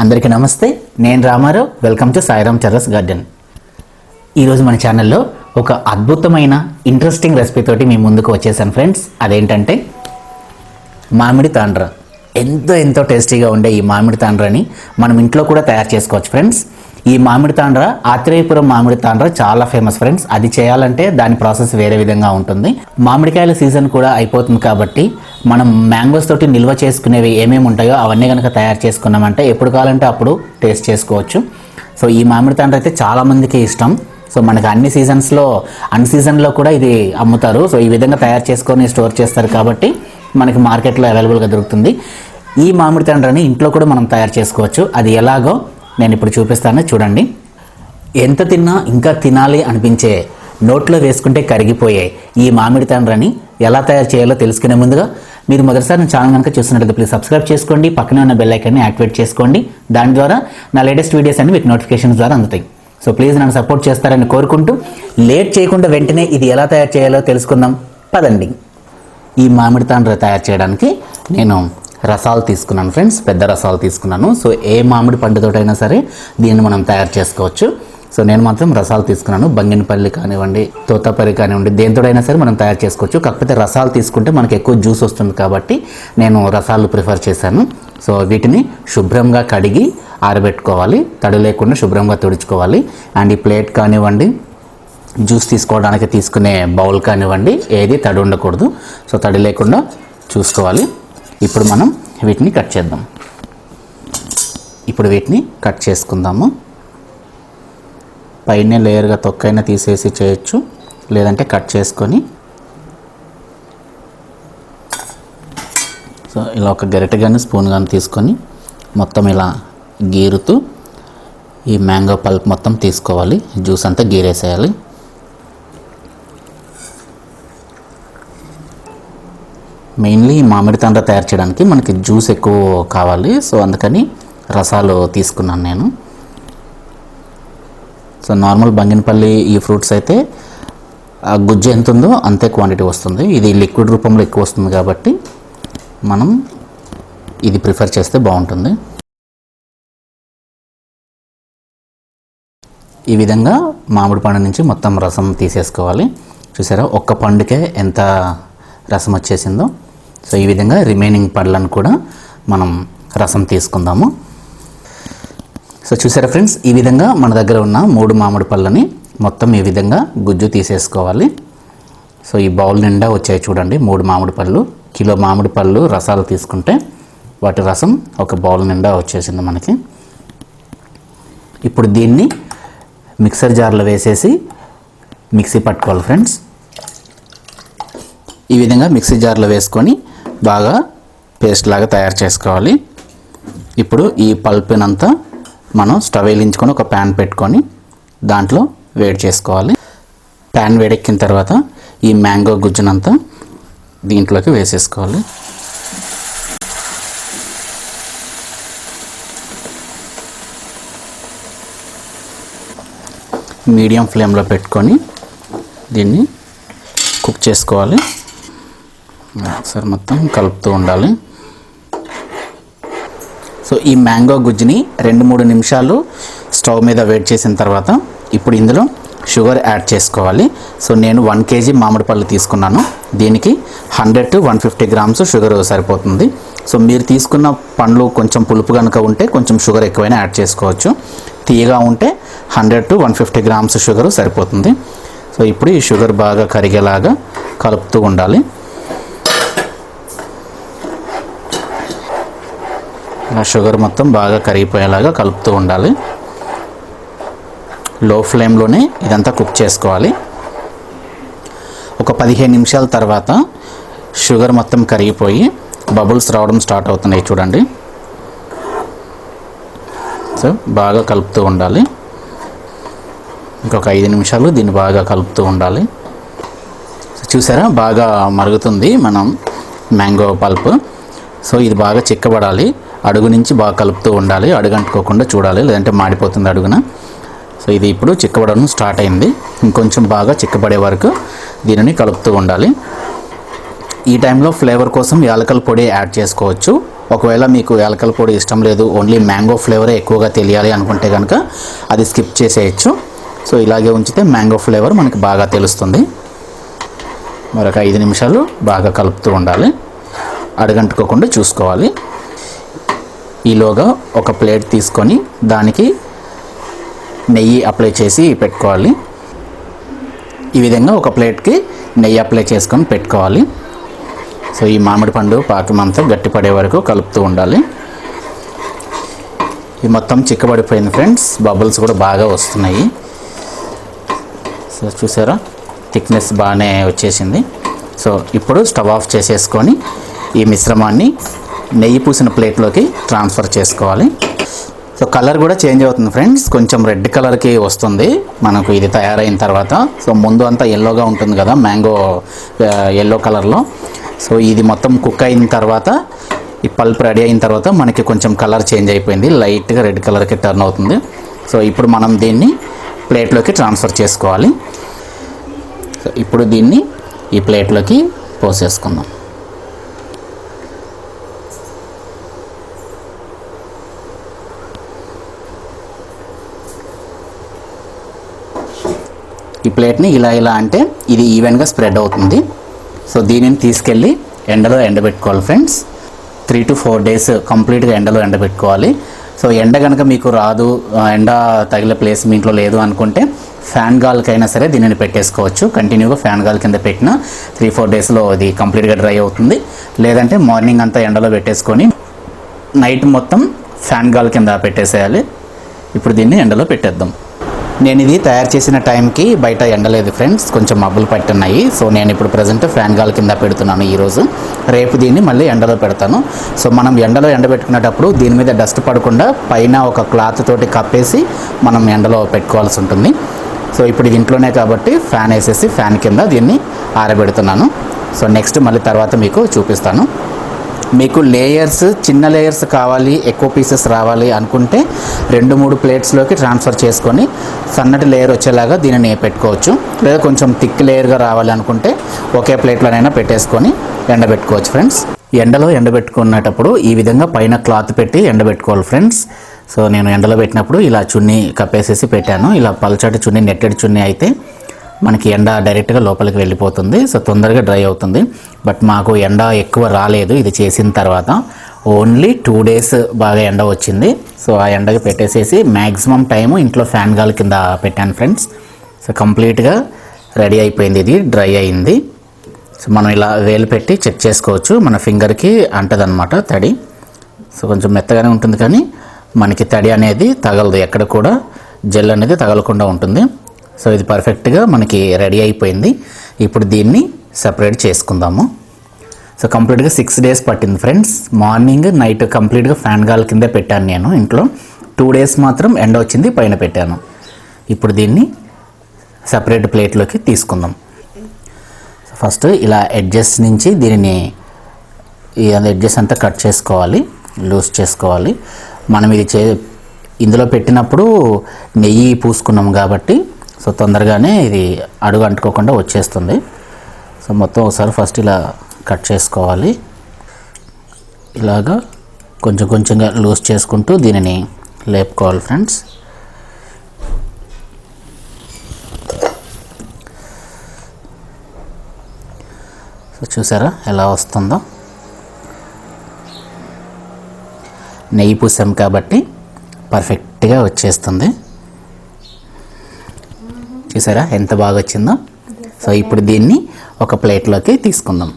అందరికీ నమస్తే. నేను Ramarao. Welcome to Sairam terrace garden ఈరోజు మన ఛానల్లో ఒక అద్భుతమైన ఇంట్రెస్టింగ్ రెసిపీ తోటి మీ ముందుకు వచ్చేసాను ఫ్రెండ్స్ అదేంటంటే మామిడి తాండ్ర. ఎంతో ఎంతో టేస్టీగా ఉండే ఈ మామిడి తాండ్రని మనం ఇంట్లో కూడా తయారు చేసుకోవచ్చు ఫ్రెండ్స్ ఈ మామిడి తాండ్ర ఆత్రేయపురం మామిడి తాండ్ర చాలా ఫేమస్ ఫ్రెండ్స్ అది చేయాలంటే దాని ప్రాసెస్ వేరే విధంగా ఉంటుంది. మామిడికాయల సీజన్ కూడా అయిపోతుంది కాబట్టి మనం మ్యాంగోస్ తోటి నిల్వ చేసుకునేవి ఏమేమి ఉంటాయో అవన్నీ కనుక తయారు చేసుకున్నామంటే ఎప్పుడు కావాలంటే అప్పుడు టేస్ట్ చేసుకోవచ్చు. సో ఈ మామిడి తాండ్ర అయితే చాలామందికి ఇష్టం. సో మనకి అన్ని సీజన్స్లో అన్ సీజన్లో కూడా ఇది అమ్ముతారు. సో ఈ విధంగా తయారు చేసుకొని స్టోర్ చేస్తారు కాబట్టి మనకి మార్కెట్లో అవైలబుల్గా దొరుకుతుంది. ఈ మామిడి తండ్రని ఇంట్లో కూడా మనం తయారు చేసుకోవచ్చు. అది ఎలాగో నేను ఇప్పుడు చూపిస్తాను చూడండి. ఎంత తిన్నా ఇంకా తినాలి అనిపించే నోట్లో వేసుకుంటే కరిగిపోయే ఈ మామిడి తండ్రని ఎలా తయారు చేయాలో తెలుసుకునే ముందుగా మీరు మొదటిసారి నా ఛానల్ కనుక చూస్తున్నట్లయితే ప్లీజ్ సబ్స్క్రైబ్ చేసుకోండి పక్కనే ఉన్న బెల్ ఐకాన్ని యాక్టివేట్ చేసుకోండి. దాని ద్వారా నా లేటెస్ట్ వీడియోస్ అన్ని మీకు నోటిఫికేషన్స్ ద్వారా అందుతాయి. సో ప్లీజ్ నన్ను సపోర్ట్ చేస్తారని కోరుకుంటూ లేట్ చేయకుండా వెంటనే ఇది ఎలా తయారు చేయాలో తెలుసుకుందాం. పదండి. ఈ మామిడి తాండ్ర తయారు చేయడానికి నేను రసాలు తీసుకున్నాను ఫ్రెండ్స్ పెద్ద రసాలు తీసుకున్నాను. సో ఏ మామిడి పండుతోటైనా సరే దీన్ని మనం తయారు చేసుకోవచ్చు. సో నేను మాత్రం రసాలు తీసుకున్నాను. బంగినపల్లి కానివ్వండి తోతాపల్లి కానివ్వండి దేంతోడైనా సరే మనం తయారు చేసుకోవచ్చు. కాకపోతే రసాలు తీసుకుంటే మనకు ఎక్కువ జ్యూస్ వస్తుంది కాబట్టి నేను రసాలు ప్రిఫర్ చేశాను. సో వీటిని శుభ్రంగా కడిగి ఆరబెట్టుకోవాలి. తడి లేకుండా శుభ్రంగా తుడుచుకోవాలి. అండ్ ఈ ప్లేట్ కానివ్వండి జ్యూస్ తీసుకోవడానికి తీసుకునే బౌల్ కానివ్వండి ఏది తడి ఉండకూడదు. సో తడి లేకుండా చూసుకోవాలి. ఇప్పుడు మనం వీటిని కట్ చేద్దాం. ఇప్పుడు వీటిని కట్ చేసుకుందాము. పైన లేయర్గా తొక్కైనా తీసేసి చేయొచ్చు. లేదంటే కట్ చేసుకొని. సో ఇలా ఒక గరిట కానీ స్పూన్ కానీ తీసుకొని మొత్తం ఇలా గీరుతూ ఈ మ్యాంగో పల్ప్ మొత్తం తీసుకోవాలి. జ్యూస్ అంతా గీరేసేయాలి. మెయిన్లీ మామిడి తండ్ర తయారు చేయడానికి మనకి జ్యూస్ ఎక్కువ కావాలి. సో అందుకని రసాలు తీసుకున్నాను నేను. సో నార్మల్ బంగినపల్లి ఈ ఫ్రూట్స్ అయితే ఆ గుజ్జు ఎంత ఉందో అంతే క్వాంటిటీ వస్తుంది. ఇది లిక్విడ్ రూపంలో ఎక్కువ వస్తుంది కాబట్టి మనం ఇది ప్రిఫర్ చేస్తే బాగుంటుంది. ఈ విధంగా మామిడి పండు నుంచి మొత్తం రసం తీసేసుకోవాలి. చూసారా? ఒక్క పండుకే ఎంత రసం వచ్చేసిందో. సో ఈ విధంగా రిమైనింగ్ పళ్ళను కూడా మనం రసం తీసుకుందాము. సో చూసారా ఫ్రెండ్స్ ఈ విధంగా మన దగ్గర ఉన్న మూడు మామిడి పళ్ళని మొత్తం ఈ విధంగా గుజ్జు తీసేసుకోవాలి. సో ఈ బౌల్ నిండా వచ్చాయి చూడండి మూడు మామిడి పళ్ళు. కిలో మామిడి పళ్ళు రసాలు తీసుకుంటే వాటి రసం ఒక బౌల్ నిండా వచ్చేసింది మనకి. ఇప్పుడు దీన్ని మిక్సర్ జార్లో వేసేసి మిక్సీ పట్టుకోవాలి ఫ్రెండ్స్. ఈ విధంగా మిక్సీ జార్లో వేసుకొని బాగా పేస్ట్ లాగా తయారు చేసుకోవాలి. ఇప్పుడు ఈ పల్పినంతా మనం స్టవ్ వేయించుకొని ఒక ప్యాన్ పెట్టుకొని దాంట్లో వేడి చేసుకోవాలి. ప్యాన్ వేడెక్కిన తర్వాత ఈ మ్యాంగో గుజ్జునంతా దీంట్లోకి వేసేసుకోవాలి. మీడియం ఫ్లేమ్లో పెట్టుకొని దీన్ని కుక్ చేసుకోవాలి. ఒకసారి మొత్తం కలుపుతూ ఉండాలి. సో ఈ మ్యాంగో గుజ్జుని రెండు మూడు నిమిషాలు స్టవ్ మీద వేడి చేసిన తర్వాత ఇప్పుడు ఇందులో షుగర్ యాడ్ చేసుకోవాలి. సో నేను వన్ కేజీ మామిడి పళ్ళు తీసుకున్నాను. దీనికి hundred to one fifty grams sugar సరిపోతుంది. సో మీరు తీసుకున్న పండ్లు కొంచెం పులుపు కనుక ఉంటే కొంచెం షుగర్ ఎక్కువైనా యాడ్ చేసుకోవచ్చు. తీయగా ఉంటే hundred to one fifty grams sugar సరిపోతుంది. సో ఇప్పుడు ఈ షుగర్ బాగా కరిగేలాగా కలుపుతూ ఉండాలి. ఆ షుగర్ మొత్తం బాగా కరిగిపోయేలాగా కలుపుతూ ఉండాలి. లో ఫ్లేమ్లోనే ఇదంతా కుక్ చేసుకోవాలి. ఒక పదిహేను నిమిషాల తర్వాత షుగర్ మొత్తం కరిగిపోయి బబుల్స్ రావడం స్టార్ట్ అవుతున్నాయి చూడండి. సో బాగా కలుపుతూ ఉండాలి. ఇంకొక ఐదు నిమిషాలు దీన్ని బాగా కలుపుతూ ఉండాలి. చూసారా? బాగా మరుగుతుంది మనం మ్యాంగో పల్ప్. సో ఇది బాగా చిక్కబడాలి. అడుగు నుంచి బాగా కలుపుతూ ఉండాలి అడుగంటుకోకుండా చూడాలి లేదంటే మాడిపోతుంది అడుగున. సో ఇది ఇప్పుడు చిక్కబడడం స్టార్ట్ అయింది. ఇంకొంచెం బాగా చిక్కబడే వరకు దీనిని కలుపుతూ ఉండాలి. ఈ టైంలో ఫ్లేవర్ కోసం యాలకల పొడి యాడ్ చేసుకోవచ్చు. ఒకవేళ మీకు యాలకల పొడి ఇష్టం లేదు ఓన్లీ మ్యాంగో ఫ్లేవరే ఎక్కువగా తెలియాలి అనుకుంటే కనుక అది స్కిప్ చేసేయచ్చు. సో ఇలాగే ఉంచితే మ్యాంగో ఫ్లేవర్ మనకి బాగా తెలుస్తుంది. మరొక ఐదు నిమిషాలు బాగా కలుపుతూ ఉండాలి. అడగంటుకోకుండా చూసుకోవాలి. ఈలోగా ఒక ప్లేట్ తీసుకొని దానికి నెయ్యి అప్లై చేసి పెట్టుకోవాలి. ఈ విధంగా ఒక ప్లేట్కి నెయ్యి అప్లై చేసుకొని పెట్టుకోవాలి. సో ఈ మామిడి పండు పాకం అంతా గట్టిపడే వరకు కలుపుతూ ఉండాలి. ఇది మొత్తం చిక్కబడిపోయింది ఫ్రెండ్స్. బబుల్స్ కూడా బాగా వస్తున్నాయి. సో చూసారా? థిక్నెస్ బాగానే వచ్చేసింది. సో ఇప్పుడు స్టవ్ ఆఫ్ చేసేసుకొని ఈ మిశ్రమాన్ని నెయ్యి పూసిన ప్లేట్లోకి ట్రాన్స్ఫర్ చేసుకోవాలి. సో కలర్ కూడా చేంజ్ అవుతుంది ఫ్రెండ్స్. కొంచెం రెడ్ కలర్కి వస్తుంది. మనకు ఇది తయారైన తర్వాత. సో ముందు అంతా ఎల్లోగా ఉంటుంది కదా మ్యాంగో ఎల్లో కలర్లో. సో ఇది మొత్తం కుక్ అయిన తర్వాత ఈ పల్ప్ రెడీ అయిన తర్వాత మనకి కొంచెం కలర్ చేంజ్ అయిపోయింది. లైట్గా రెడ్ కలర్కి టర్న్ అవుతుంది. సో ఇప్పుడు మనం దీన్ని ప్లేట్లోకి ట్రాన్స్ఫర్ చేసుకోవాలి. సో ఇప్పుడు దీన్ని ఈ ప్లేట్లోకి పోసేసుకుందాం. ప్లేట్ని ఇలా ఇలా అంటే ఇది ఈవెన్గా స్ప్రెడ్ అవుతుంది. సో దీనిని తీసుకెళ్ళి ఎండలో ఎండబెట్టుకోవాలి friends. Three to four days కంప్లీట్గా ఎండలో ఎండబెట్టుకోవాలి. సో ఎండ కనుక మీకు రాదు ఎండ తగిలే ప్లేస్ మీ ఇంట్లో లేదు అనుకుంటే ఫ్యాన్ గాల్కైనా సరే దీనిని పెట్టేసుకోవచ్చు. కంటిన్యూగా ఫ్యాన్ గాల్ కింద పెట్టిన త్రీ ఫోర్ డేస్లో ఇది కంప్లీట్గా డ్రై అవుతుంది. లేదంటే మార్నింగ్ అంతా ఎండలో పెట్టేసుకొని నైట్ మొత్తం ఫ్యాన్ గాల్ కింద పెట్టేసేయాలి. ఇప్పుడు దీన్ని ఎండలో పెట్టేద్దాం. నేను ఇది తయారు చేసిన టైంకి బయట ఎండలేదు ఫ్రెండ్స్ కొంచెం మబ్బులు పట్టున్నాయి. సో నేను ఇప్పుడు ప్రజెంట్ ఫ్యాన్ గాల్ కింద పెడుతున్నాను ఈరోజు. రేపు దీన్ని మళ్ళీ ఎండలో పెడతాను. సో మనం ఎండలో ఎండబెట్టుకునేటప్పుడు దీని మీద డస్ట్ పడకుండా పైన ఒక క్లాత్ తోటి కప్పేసి మనం ఎండలో పెట్టుకోవాల్సి ఉంటుంది. సో ఇప్పుడు ఇది ఇంట్లోనే కాబట్టి ఫ్యాన్ వేసేసి ఫ్యాన్ కింద దీన్ని ఆరబెడుతున్నాను. సో నెక్స్ట్ మళ్ళీ తర్వాత మీకు చూపిస్తాను. మీకు లేయర్స్ చిన్న లేయర్స్ కావాలి ఎక్కువ పీసెస్ రావాలి అనుకుంటే రెండు మూడు ప్లేట్స్లోకి ట్రాన్స్ఫర్ చేసుకొని సన్నటి లేయర్ వచ్చేలాగా దీనిని పెట్టుకోవచ్చు. లేదా కొంచెం థిక్ లేయర్గా రావాలి అనుకుంటే ఒకే ప్లేట్లోనైనా పెట్టేసుకొని ఎండబెట్టుకోవచ్చు ఫ్రెండ్స్ ఎండలో ఎండబెట్టుకునేటప్పుడు ఈ విధంగా పైన క్లాత్ పెట్టి ఎండబెట్టుకోవాలి ఫ్రెండ్స్ సో నేను ఎండలో పెట్టినప్పుడు ఇలా చున్నీ కప్పేసేసి పెట్టాను. ఇలా పలచటి చున్నీ నెట్టెడ్ చున్నీ అయితే మనకి ఎండ డైరెక్ట్గా లోపలికి వెళ్ళిపోతుంది. సో తొందరగా డ్రై అవుతుంది. బట్ మాకు ఎండ ఎక్కువ రాలేదు. ఇది చేసిన తర్వాత ఓన్లీ టూ డేస్ బాగా ఎండ వచ్చింది. సో ఆ ఎండకి పెట్టేసేసి మ్యాక్సిమం టైము ఇంట్లో ఫ్యాన్ గాల్ కింద పెట్టాను ఫ్రెండ్స్. సో కంప్లీట్గా రెడీ అయిపోయింది ఇది. డ్రై అయింది. సో మనం ఇలా వేలు పెట్టి చెక్ చేసుకోవచ్చు. మన ఫింగర్కి అంటదనమాట తడి. సో కొంచెం మెత్తగానే ఉంటుంది కానీ మనకి తడి అనేది తగలదు. ఎక్కడ కూడా జెల్ అనేది తగలకుండా ఉంటుంది. సో ఇది పర్ఫెక్ట్గా మనకి రెడీ అయిపోయింది. ఇప్పుడు దీన్ని సపరేట్ చేసుకుందాము. సో కంప్లీట్గా సిక్స్ డేస్ పట్టింది ఫ్రెండ్స్ మార్నింగ్ నైట్ కంప్లీట్గా ఫ్యాన్ గాల్ కిందే పెట్టాను నేను ఇంట్లో. టూ డేస్ మాత్రం ఎండ వచ్చింది పైన పెట్టాను. ఇప్పుడు దీన్ని సపరేట్ ప్లేట్లోకి తీసుకుందాం. ఫస్ట్ ఇలా ఎడ్జెస్ నుంచి దీనిని ఈ ఎడ్జెస్ అంతా కట్ చేసుకోవాలి లూజ్ చేసుకోవాలి. మనం ఇది చే ఇందులో పెట్టినప్పుడు నెయ్యి పూసుకున్నాం కాబట్టి సో తొందరగానే ఇది అడుగు అంటుకోకుండా వచ్చేస్తుంది. సో మొత్తం ఒకసారి ఫస్ట్ ఇలా కట్ చేసుకోవాలి. ఇలాగా కొంచెం కొంచెంగా లూజ్ చేసుకుంటూ దీనిని లేపుకోవాలి ఫ్రెండ్స్. సో చూసారా ఎలా వస్తుందో? నెయ్యి పూసాం కాబట్టి పర్ఫెక్ట్గా వచ్చేస్తుంది. చూసారా? ఎంత బాగా వచ్చిందో సో ఇప్పుడు దీన్ని ఒక ప్లేట్లోకి తీసుకుందాం.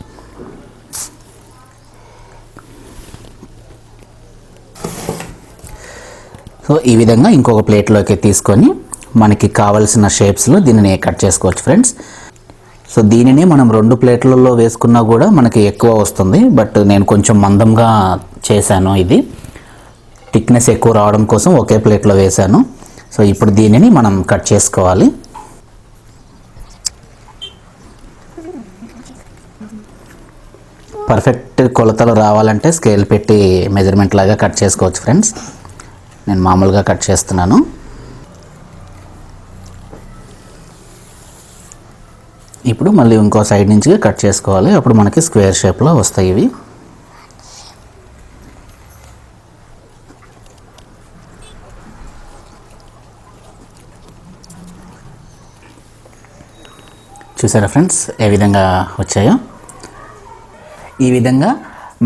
సో ఈ విధంగా ఇంకొక ప్లేట్లోకి తీసుకొని మనకి కావలసిన షేప్స్లో దీనిని కట్ చేసుకోవచ్చు ఫ్రెండ్స్. సో దీనిని మనం రెండు ప్లేట్లలో వేసుకున్నా కూడా మనకి ఎక్కువ వస్తుంది. బట్ నేను కొంచెం మందంగా చేశాను ఇది. థిక్నెస్ ఎక్కువ రావడం కోసం ఒకే ప్లేట్లో వేశాను. సో ఇప్పుడు దీనిని మనం కట్ చేసుకోవాలి. పర్ఫెక్ట్ కొలతలు రావాలంటే స్కేల్ పెట్టి మెజర్మెంట్ లాగా కట్ చేసుకోవచ్చు ఫ్రెండ్స్ నేను మామూలుగా కట్ చేస్తున్నాను. ఇప్పుడు మళ్ళీ ఇంకో సైడ్ నుంచి కట్ చేసుకోవాలి. అప్పుడు మనకి స్క్వేర్ షేప్లో వస్తాయి ఇవి. చూసారా ఫ్రెండ్స్ ఏ విధంగా వచ్చాయో? ఈ విధంగా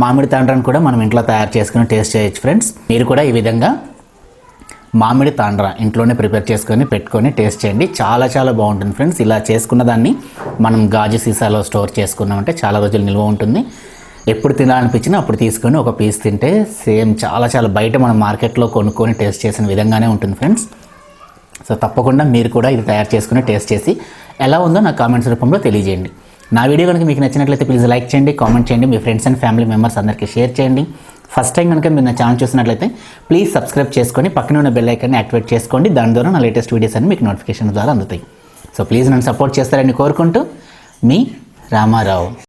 మామిడి తాండ్రాన్ని కూడా మనం ఇంట్లో తయారు చేసుకుని టేస్ట్ చేయొచ్చు ఫ్రెండ్స్. మీరు కూడా ఈ విధంగా మామిడి తాండ్ర ఇంట్లోనే ప్రిపేర్ చేసుకొని పెట్టుకొని టేస్ట్ చేయండి. చాలా చాలా బాగుంటుంది ఫ్రెండ్స్. ఇలా చేసుకున్న దాన్ని మనం గాజు సీసాలో స్టోర్ చేసుకున్నామంటే చాలా రోజులు నిల్వ ఉంటుంది. ఎప్పుడు తినాలనిపించినా అప్పుడు తీసుకొని ఒక పీస్ తింటే సేమ్ చాలా చాలా బయట మనం మార్కెట్లో కొనుక్కొని టేస్ట్ చేసిన విధంగానే ఉంటుంది ఫ్రెండ్స్. సో తప్పకుండా మీరు కూడా ఇది తయారు చేసుకుని టేస్ట్ చేసి ఎలా ఉందో నాకు కామెంట్స్ రూపంలో తెలియజేయండి. నా వీడియో కనుక మీకు నచ్చినట్లయితే ప్లీజ్ లైక్ చేయండి కామెంట్ చేయండి. మీ ఫ్రెండ్స్ అండ్ ఫ్యామిలీ మెంబర్స్ అందరికీ షేర్ చేయండి. ఫస్ట్ టైం కనుక మీరు నా ఛానల్ చూసినట్లయితే ప్లీజ్ సబ్స్క్రైబ్ చేసుకొని పక్కన ఉన్న బెల్ ఐకాన్ని యాక్టివేట్ చేసుకోండి. దాని ద్వారా నా లేటెస్ట్ వీడియోస్ అన్ని మీకు నోటిఫికేషన్ ద్వారా అందుతాయి. సో ప్లీజ్ నన్ను సపోర్ట్ చేస్తారని కోరుకుంటూ మీ రామారావు.